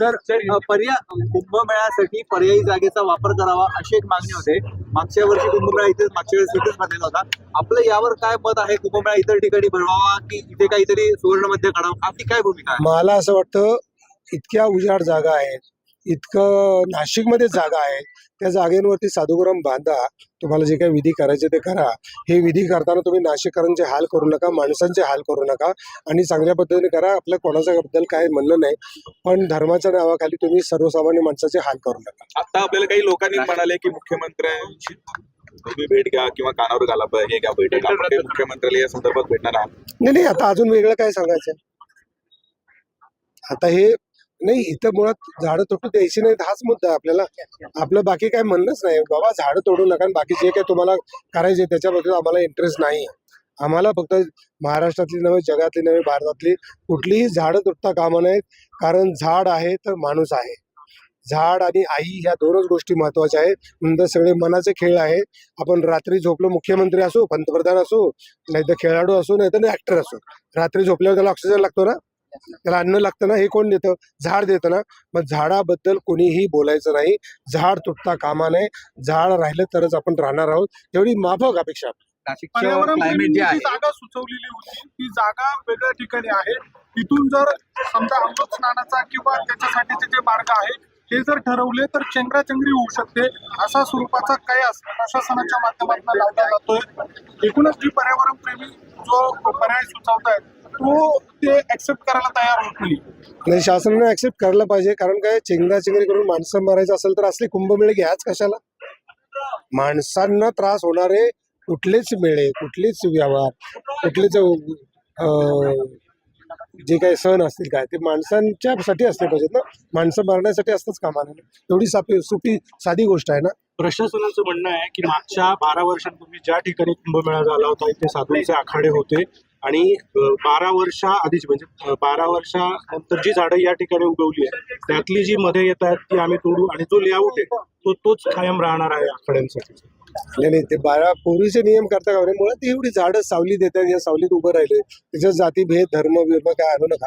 Sir पर्याय कुंभमेळ्यासाठी पर्यायी जागेचा वापर करावा अशी एक मागणी होते. मागच्या वर्षी कुंभमेळा इथेच मागच्या वेळेस इथेच भरलेला होता. आपलं यावर काय मत आहे? कुंभमेळा इतर ठिकाणी भरवावा की इथे काहीतरी सुवर्णमध्ये काढावं? आपली काय भूमिका आहे? मला असं वाटतं इतक्या उजाड जागा आहेत इतकं नाशिकमध्ये जागा आहे. त्या जागेवरती साधुग्राम बांधा तुम्हाला जे काही विधी करायचे ते करा. हे विधी करताना तुम्ही नाशिककरांचे हाल करू नका माणसांचे हाल करू नका आणि चांगल्या पद्धतीने करा. आपल्या कोणाच्याबद्दल काय म्हणणं नाही पण धर्माच्या नावाखाली तुम्ही सर्वसामान्य माणसाचे हाल करू नका. आता आपल्याला काही लोकांनी म्हणाले की मुख्यमंत्र्यांची तुम्ही भेट घ्या किंवा कानावर घाला हे घ्या बैठक मुख्यमंत्र्याला या संदर्भात भेटणार आहात. नाही नाही आता अजून वेगळं काय सांगायचं आता हे नाही इथं मुळात झाडं तोडू द्यायची नाहीत हाच मुद्दा आपल्याला. आपलं बाकी काय म्हणणंच नाही. बाबा झाडं तोडू नका आणि बाकी जे काही तुम्हाला करायचे त्याच्याबद्दल आम्हाला इंटरेस्ट नाही. आम्हाला फक्त महाराष्ट्रातली नव्हे जगातली नव्हे भारतातली कुठलीही झाडं तुटता कामा नाहीत. कारण झाड आहे तर माणूस आहे. झाड आणि आई ह्या दोनच गोष्टी महत्त्वाच्या आहेत. नंतर सगळे मनाचे खेळ आहे. आपण रात्री झोपलो मुख्यमंत्री असो पंतप्रधान असो नाहीतर खेळाडू असो नाही तर ऍक्टर असो. रात्री झोपल्यावर त्याला ऑक्सिजन लागतो ना? त्याला अन्न लागतं ना हे कोण देतं? झाड देतं ना. मग झाडाबद्दल कोणीही बोलायचं नाही. झाड तुटता कामा नये. झाड राहिलं तरच आपण राहणार आहोत. एवढी माफक अपेक्षा. नाशिकचं पर्यावरण क्लायमेट प्रेमींनी जे जी आहे. जागा सुचवलेली होती ती जागा वेगळ्या ठिकाणी आहे. तिथून जर समजा अमृत स्नानाचा किंवा त्याच्यासाठीचे जे मार्ग आहे हे जर ठरवले तर चेंगराचेंगरी होऊ शकते. अशा स्वरूपाचा कयास प्रशासनाच्या माध्यमातून लावला जातोय एकूणच जी पर्यावरण प्रेमी जो पर्याय सुचवतायत तो ते ऍक्सेप्ट करायला तयार होत नाही नाही शासनाने ऍक्सेप्ट करायला पाहिजे कारण काय चेंगरा चेंगरी करून माणसं मारायचं असेल तर असले कुंभमेळे घ्याच कशाला? माणसांना त्रास होणारे कुठलेच मेळे कुठलेच व्यवहार कुठलेच अं, जे काही सण असतील काय ते माणसांच्यासाठी असले पाहिजेत ना. माणसं मारण्यासाठी असतंच कामा नये एवढी सापी सोपी साधी गोष्ट आहे ना. प्रशासनाचं म्हणणं आहे की मागच्या बारा वर्षांपूर्वी ज्या ठिकाणी कुंभमेळा झाला होता इथे साधूंचे आखाडे होते. आणि बारा वर्षा आधीच म्हणजे बारा वर्षानंतर जी झाडं या ठिकाणी उगवली आहे त्यातली जी मध्ये येत आहेत ती आम्ही तोडू आणि जो लेआउट आहे तो तोच कायम राहणार आहे आखाड्यांसाठी नाही नाही ते बारा पूर्वीचे नियम करता का मुळात एवढी झाडं सावली देतात या सावलीत उभं राहिले. त्याच्यात जाती भेद धर्म बिर्म काय आणू नका.